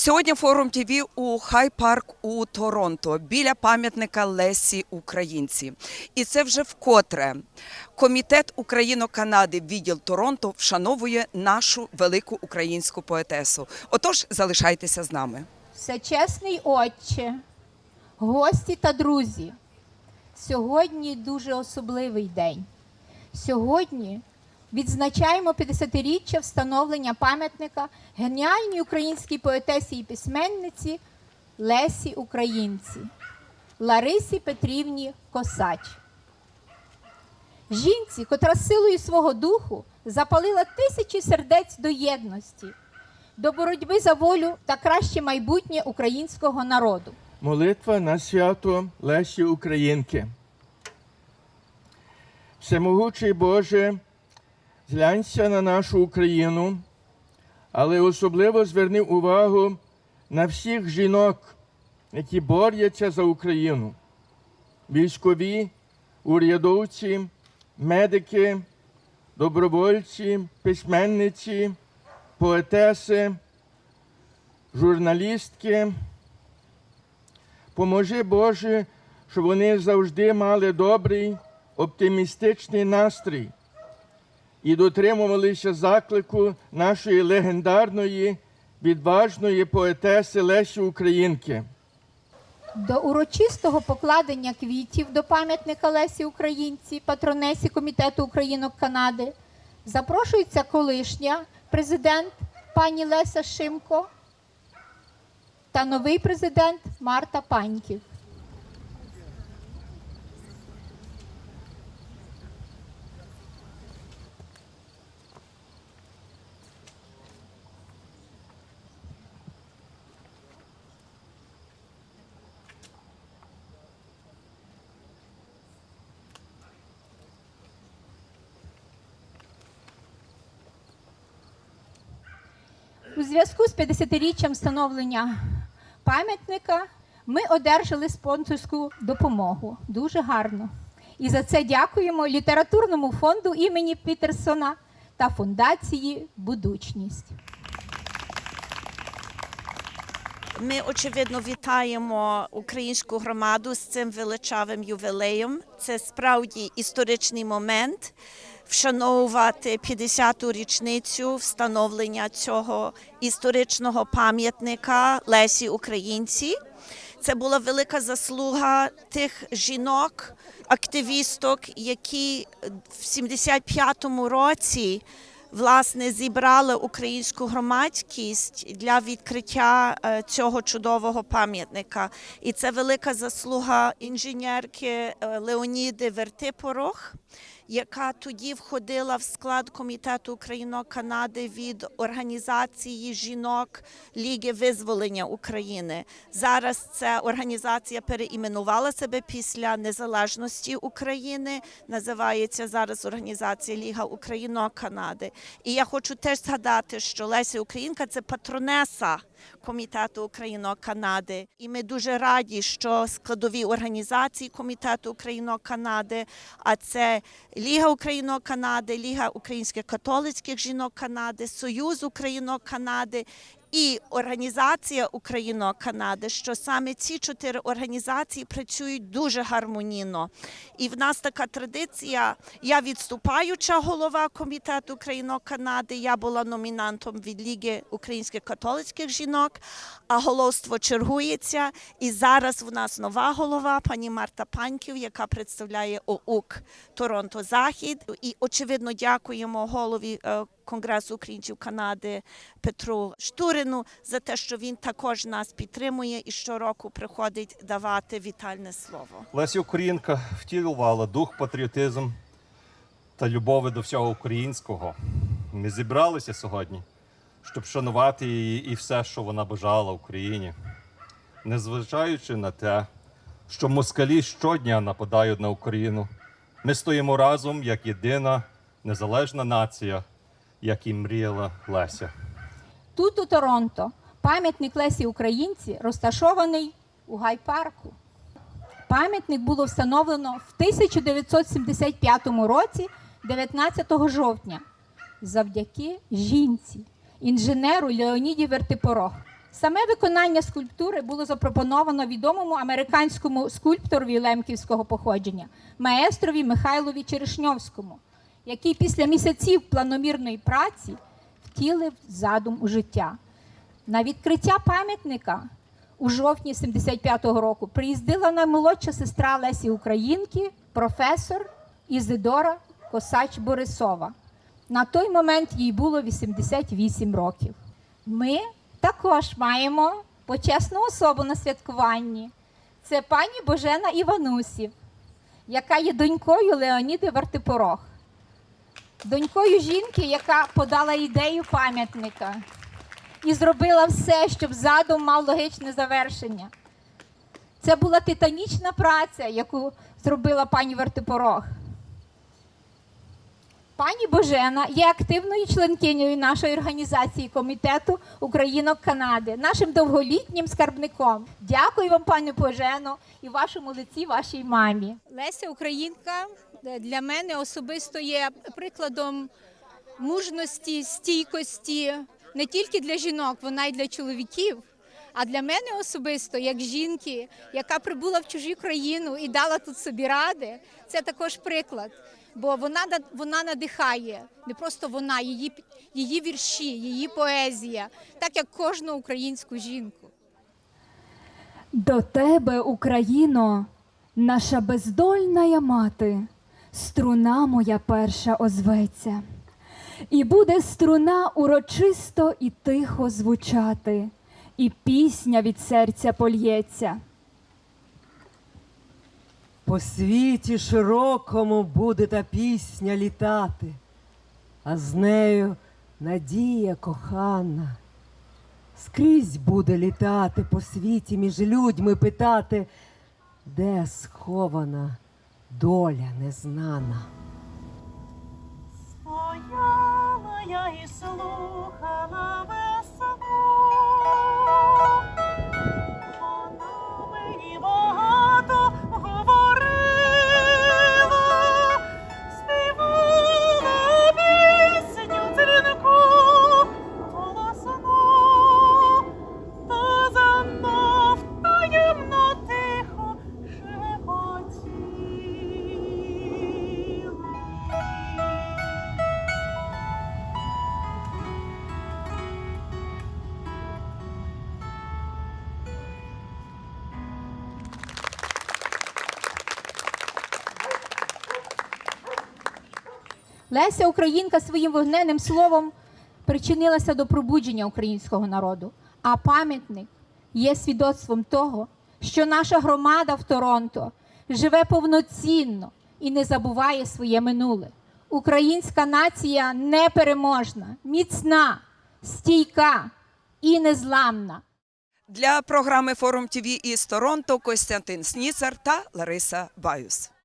Сьогодні форум ТВ у Хай Парк у Торонто біля пам'ятника Лесі Українці. І це вже вкотре комітет Україно-Канади відділ Торонто вшановує нашу велику українську поетесу. Отож, залишайтеся з нами. Всечесний Отче, гості та друзі, сьогодні дуже особливий день. Сьогодні відзначаємо 50-річчя встановлення пам'ятника геніальній українській поетесі і письменниці Лесі Українці, Ларисі Петрівні Косач. Жінці, котра силою свого духу запалила тисячі сердець до єдності, до боротьби за волю та краще майбутнє українського народу. Молитва на свято Лесі Українки. Всемогучий Боже, зглянься на нашу Україну, але особливо зверни увагу на всіх жінок, які борються за Україну. Військові, урядовці, медики, добровольці, письменниці, поетеси, журналістки. Поможи Боже, щоб вони завжди мали добрий, оптимістичний настрій і дотримувалися заклику нашої легендарної, відважної поетеси Лесі Українки. До урочистого покладення квітів до пам'ятника Лесі Українці, патронесі Комітету Українок Канади, запрошується колишня президент пані Леся Шимко та новий президент Марта Паньків. У зв'язку з 50-річчям встановлення пам'ятника ми одержали спонсорську допомогу. Дуже гарно. І за це дякуємо літературному фонду імені Пітерсона та фундації Будучність. Ми очевидно вітаємо українську громаду з цим величавим ювілеєм. Це справді історичний момент вшановувати 50-ту річницю встановлення цього історичного пам'ятника Лесі Українці. Це була велика заслуга тих жінок, активісток, які в 75-му році власне зібрали українську громадськість для відкриття е, цього чудового пам'ятника. І це велика заслуга інженерки е, Леоніди Вертипорох, яка тоді входила в склад комітету Україно-Канади від організації жінок Ліги визволення України. Зараз ця організація переіменувала себе після незалежності України. Називається зараз організація Ліга Україно-Канади. І я хочу теж згадати, що Леся Українка це патронеса комітету Україно-Канади. І ми дуже раді, що складові організації комітету Україно-Канади, а це Ліга Україно-Канади, Ліга українських католицьких жінок Канади, Союз Україно-Канади. І організація Україно-Канади, що саме ці чотири організації працюють дуже гармонійно. І в нас така традиція. Я відступаюча голова комітету Україно-Канади. Я була номінантом від Ліги українських католицьких жінок, а головство чергується. І зараз в нас нова голова, пані Марта Паньків, яка представляє ОУК Торонто Захід. І очевидно дякуємо голові. Конгресу українців Канади Петру Штурину за те, що він також нас підтримує і щороку приходить давати вітальне слово. Леся Українка втілювала дух патріотизм та любові до всього українського. Ми зібралися сьогодні, щоб шанувати її і все, що вона бажала Україні, незважаючи на те, що москалі щодня нападають на Україну. Ми стоїмо разом як єдина незалежна нація, як і мріяла Леся. Тут, у Торонто, пам'ятник Лесі Українці розташований у Гай-парку. Пам'ятник було встановлено в 1975 році, 19 жовтня, завдяки жінці, інженеру Леоніді Вертипорох. Саме виконання скульптури було запропоновано відомому американському скульпторові лемківського походження маестрові Михайлові Черешньовському, який після місяців планомірної праці втілив задум у життя. На відкриття пам'ятника у жовтні 75-го року приїздила наймолодша сестра Лесі Українки, професор Ізидора Косач Борисова. На той момент їй було 88 років. Ми також маємо почесну особу на святкуванні. Це пані Божена Іванусів, яка є донькою Леоніди Вартипорох, донькою жінки, яка подала ідею пам'ятника і зробила все, щоб задум мав логічне завершення. Це була титанічна праця, яку зробила пані Вертипорог. Пані Божена є активною членкинею нашої організації комітету Українок Канади, нашим довголітнім скарбником. Дякую вам, пані Божено, і вашому лиці, вашій мамі. Леся Українка для мене особисто є прикладом мужності, стійкості не тільки для жінок, вона й для чоловіків. А для мене особисто, як жінки, яка прибула в чужу країну і дала тут собі ради, це також приклад. Бо вона вона надихає не просто вона, її її вірші, її поезія, так як кожну українську жінку. До тебе, Україно, наша бездольна мати, струна моя перша озветься, і буде струна урочисто і тихо звучати, і пісня від серця польється. По світі широкому буде та пісня літати, а з нею надія кохана. Скрізь буде літати по світі між людьми питати, де схована доля незнана. Стояла я і слухала Леся Українка своїм вогненним словом причинилася до пробудження українського народу. А пам'ятник є свідоцтвом того, що наша громада в Торонто живе повноцінно і не забуває своє минуле. Українська нація непереможна, міцна, стійка і незламна. Для програми Форум ТВ із Торонто Костянтин Сніцар та Лариса Баюс.